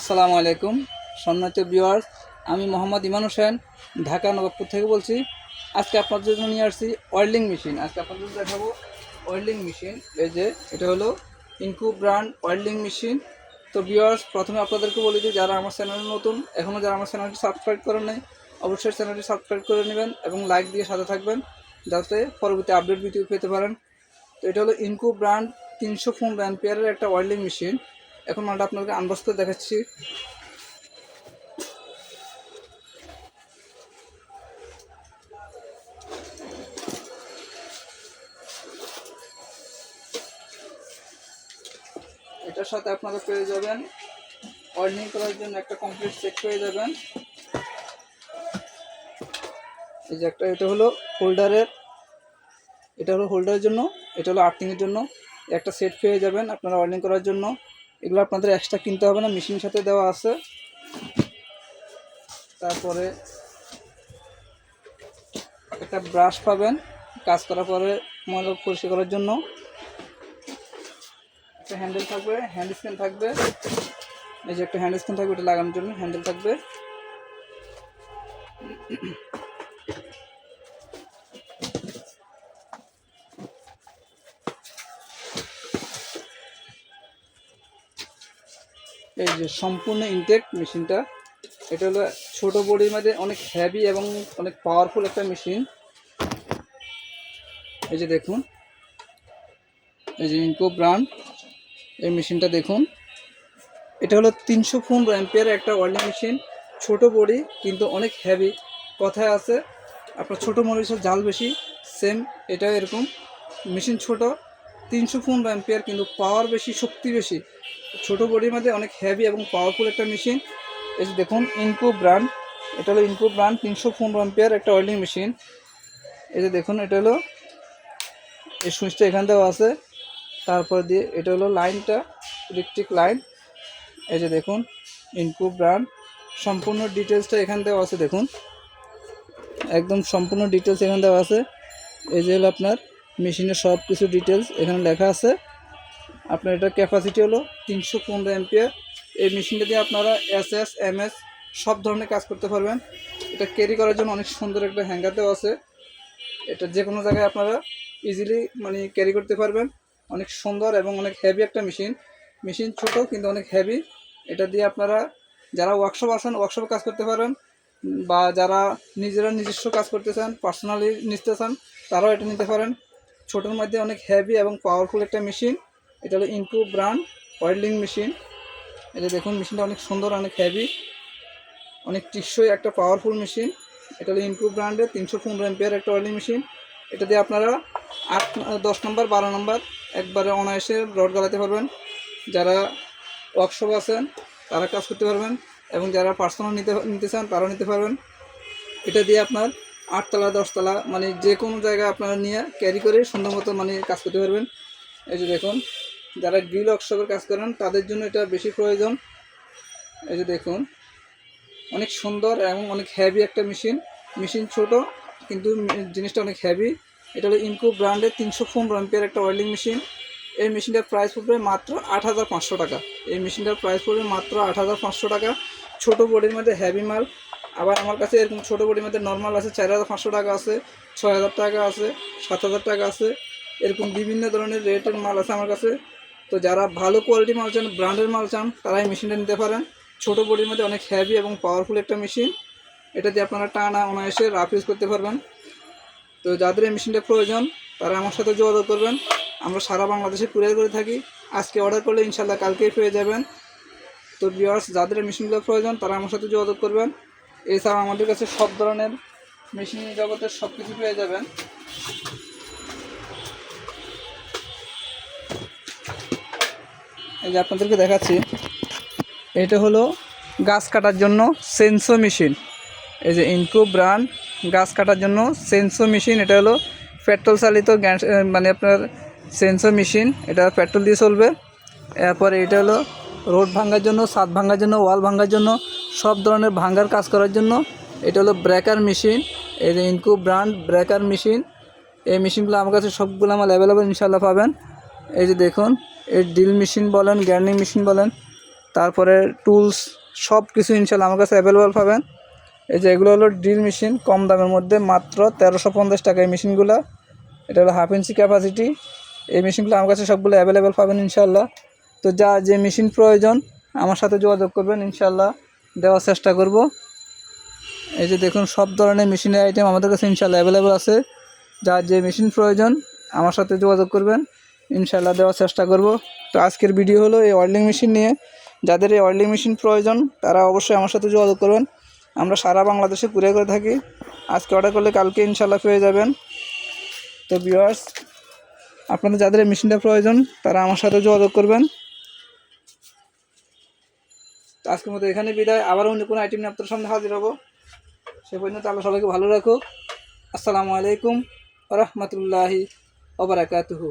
আসসালামু আলাইকুম। সম্মানিত ভিউয়ার্স, আমি মোহাম্মদ ইমান হোসেন, ঢাকা নবাবপুর থেকে বলছি, আজকে আপনাদের জন্য নিয়ে আসছি ওয়েল্ডিং মেশিন। আজকে আপনার আপনাদের দেখাবো ওয়েল্ডিং মেশিন। এই যে, এটা হলো ইনকু ব্র্যান্ড ওয়েল্ডিং মেশিন। তো ভিউয়ার্স, প্রথমে আপনাদেরকে বলি যে যারা আমার চ্যানেলে নতুন এখনও যারা আমার চ্যানেলটি সাবস্ক্রাইব করেন নাই, অবশ্যই চ্যানেলটি সাবস্ক্রাইব করে নেবেন এবং লাইক দিয়ে সাথে থাকবেন, যাতে পরবর্তী আপডেট ভিডিও পেতে পারেন। তো এটা হলো ইনকু ব্র্যান্ড তিনশো ফোন অ্যাম্পিয়ারের একটা ওয়েল্ডিং মেশিন। এখন মালটা আপনাকে আনবক্স করে দেখাচ্ছি। এটার সাথে আপনারা পেয়ে যাবেন ওয়েল্ডিং করার জন্য একটা কমপ্লিট সেট পেয়ে যাবেন। এই যে একটা, এটা হলো হোল্ডারের, এটা হলো হোল্ডারের জন্য, এটা হলো আর্থিংয়ের জন্য। একটা সেট পেয়ে যাবেন আপনারা ওয়েল্ডিং করার জন্য। এগুলো আপনাদের এক্সট্রা কিনতে হবে না মেশিনের সাথে দেওয়া আছে। তারপরে একটা ব্রাশ পাবেন, কাজ করার পরে ময়লা পরিষ্কার করার জন্য। একটা হ্যান্ডেল থাকবে হ্যান্ড স্ক্যান থাকবে। এই যে একটা হ্যান্ড স্ক্যান থাকবে এটা লাগানোর জন্য হ্যান্ডেল থাকবে। এই যে সম্পূর্ণ ইনটেক মেশিনটা, এটা হলো ছোট বডির মধ্যে অনেক হেভি এবং অনেক পাওয়ারফুল একটা মেশিন এই যে দেখুন, এই যে ইনকো ব্র্যান্ড এই মেশিনটা দেখুন। এটা হলো তিনশো ফোন র্যাম্পের একটা ওয়েল্ডিং মেশিন ছোট বডি কিন্তু অনেক হেভি কথায় আছে, আপনার ছোটো মরিচের জাল বেশি সেম এটাও এরকম। মেশিন ছোট, তিনশো ফোন র্যাম্পের কিন্তু পাওয়ার বেশি, শক্তি বেশি। ছোট বডির মধ্যে অনেক হেভি এবং পাওয়ারফুল একটা মেশিন এই যে দেখুন ইনকো ব্র্যান্ড এটা হলো ইনকো ব্র্যান্ড তিনশো ফোন র্যাম্পের একটা ওয়েল্ডিং মেশিন এই যে দেখুন, এটা হলো এই সুইচটা এখান থেকেও আছে। তারপর দিয়ে এটা হলো লাইনটা ইলেকট্রিক লাইন এই যে দেখুন ইনকো ব্র্যান্ড সম্পূর্ণ ডিটেলসটা এখান থেকেও আছে, দেখুন। একদম সম্পূর্ণ ডিটেলস এখান দেওয়া আছে। এই যে হলো আপনার মেশিনের সব কিছু ডিটেলস এখানে লেখা আছে। আপনার এটা ক্যাপাসিটি হলো তিনশো পনেরো এমপিয়ার এই মেশিনটা দিয়ে আপনারা এস এস এম এস সব ধরনের কাজ করতে পারবেন। এটা ক্যারি করার জন্য অনেক সুন্দর একটা হ্যাঙ্গার দেওয়া আছে। এটা যে কোনো জায়গায় আপনারা ইজিলি মানে ক্যারি করতে পারবেন। অনেক সুন্দর এবং অনেক হেভি একটা মেশিন মেশিন ছোট কিন্তু অনেক হেভি এটা দিয়ে আপনারা যারা ওয়ার্কশপ আসেন ওয়ার্কশপে কাজ করতে পারেন বা যারা নিজেরা নিজস্ব কাজ করতে চান পার্সোনালি নিতে চান, তারাও এটা নিতে পারেন। ছোটোর মধ্যে অনেক হেভি এবং পাওয়ারফুল একটা মেশিন এটা হলো ইনকু ব্র্যান্ড ওয়েল্ডিং মেশিন এটা দেখুন মেশিনটা অনেক সুন্দর, অনেক হেভি অনেক টিকসই একটা পাওয়ারফুল মেশিন এটা হলো ইনকু ব্র্যান্ডের তিনশো পনেরো এমপিয়ার একটা ওয়েল্ডিং মেশিন এটা দিয়ে আপনারা আট, দশ নম্বর, বারো নম্বর একবারে অনায়াসে রড গালাতে পারবেন। যারা ওয়ার্কশপ আছেন, তারা কাজ করতে পারবেন এবং যারা পার্সোনাল নিতে নিতে চান, তারাও নিতে পারবেন। এটা দিয়ে আপনার আটতলা, দশতলা মানে যে কোনো জায়গায় আপনারা নিয়ে ক্যারি করে সুন্দর মতো মানে কাজ করতে পারবেন। এই যে দেখুন যারা গ্রিল ওয়ার্কশপের কাজ করেন, তাদের জন্য এটা বেশি প্রয়োজন। এই যে দেখুন, অনেক সুন্দর এবং অনেক হেভি একটা মেশিন মেশিন ছোট, কিন্তু জিনিসটা অনেক হেভি এটা হলো ইনকো ব্র্যান্ডের তিনশো ফোন র্যাম্পের একটা ওয়েল্ডিং মেশিন এই মেশিনটার প্রাইস পড়বে মাত্র আট হাজার পাঁচশো টাকা। এই মেশিনটার প্রাইস পড়বে মাত্র আট হাজার পাঁচশো টাকা। ছোটো বডির মধ্যে হেভি মাল। আবার আমার কাছে এরকম ছোটো বডির মধ্যে নর্মাল আছে, চার হাজার পাঁচশো টাকা আছে, ছয় হাজার টাকা আছে, সাত হাজার টাকা আছে। এরকম বিভিন্ন ধরনের রেটের মাল আছে আমার কাছে। তো যারা ভালো কোয়ালিটি মাল চান ব্র্যান্ডের মাল চান তারা এই মেশিনটা নিতে পারেন। ছোটো বডির মধ্যে অনেক হেভি এবং পাওয়ারফুল একটা মেশিন এটা দিয়ে আপনারা টানা, অনায়াসে রাফ ইউজ করতে পারবেন। তো যাদের এই মেশিনটা প্রয়োজন, তারা আমার সাথে যোগাযোগ করবেন। আমরা সারা বাংলাদেশে কুরিয়ার করে থাকি। আজকে অর্ডার করলে ইনশাল্লাহ কালকেই পেয়ে যাবেন। তো ভিওয়ার্স যাদের মেশিনগুলো প্রয়োজন, তারা আমার সাথে যোগাযোগ করবেন। এছাড়া আমাদের কাছে সব ধরনের মেশিন জগতের সব কিছু পেয়ে যাবেন। এই যে আপনাদেরকে দেখাচ্ছি, এটা হলো গাছ কাটার জন্য সেন্সো মেশিন। এই যে ইনকো ব্র্যান্ড, গাছ কাটার জন্য সেন্সো মেশিন, এটা হলো পেট্রোল চালিত গ্যাস মানে আপনার সেন্সো মেশিন, এটা পেট্রোল দিয়ে চলবে। এরপরে এটা হলো রোড ভাঙার জন্য, ছাদ ভাঙার জন্য, ওয়াল ভাঙার জন্য, সব ধরনের ভাঙার কাজ করার জন্য এটা হলো ব্রেকার মেশিন। এই যে ইনকো ব্র্যান্ড, ব্রেকার মেশিন, এই মেশিনগুলো আমার কাছে সবগুলো আমার অ্যাভেলেবেল ইনশাল্লাহ পাবেন। এই যে দেখুন এই ড্রিল মেশিন বলেন গ্যার্নিং মেশিন বলেন, তারপরে টুলস সব কিছু ইনশাল্লাহ আমার কাছে অ্যাভেলেবল পাবেন। এই যে এগুলো হলো ড্রিল মেশিন কম দামের মধ্যে মাত্র তেরোশো পঞ্চাশ টাকা। এই মেশিনগুলো এটা হলো হাফ ইঞ্চি ক্যাপাসিটি এই মেশিনগুলো আমার কাছে সবগুলো অ্যাভেলেবেল পাবেন ইনশাল্লাহ। তো যা যে মেশিন প্রয়োজন, আমার সাথে যোগাযোগ করবেন ইনশাল্লাহ। দেওয়ার চেষ্টা করব। এই যে দেখুন, সব ধরনের মেশিনের আইটেম আমাদের কাছে ইনশাল্লাহ অ্যাভেলেবেল আছে। যা যে মেশিন প্রয়োজন, আমার সাথে যোগাযোগ করবেন। ইনশাল্লাহ দেওয়ার চেষ্টা করব। তো আজকের ভিডিও হলো এই ওয়েল্ডিং মেশিন নিয়ে। যাদের এই ওয়েল্ডিং মেশিন প্রয়োজন, তারা অবশ্যই আমার সাথে যোগাযোগ করবেন। আমরা সারা বাংলাদেশে কুরিয়ার করে থাকি। আজকে অর্ডার করলে কালকে ইনশাল্লাহ পেয়ে যাবেন। তো ভিউয়ার্স আপনাদের যাদের এই মেশিনটা প্রয়োজন, তারা আমার সাথে যোগাযোগ করবেন। আজকের মতো এখানে বিদায়। আবার অন্য কোনো আইটেম নিয়ে আপনার সামনে হাজির হব। সে পর্যন্ত আল্লাহ সবাইকে ভালো রাখুক। আসসালামু আলাইকুম রহমতুল্লাহি ওবরাকাতুহু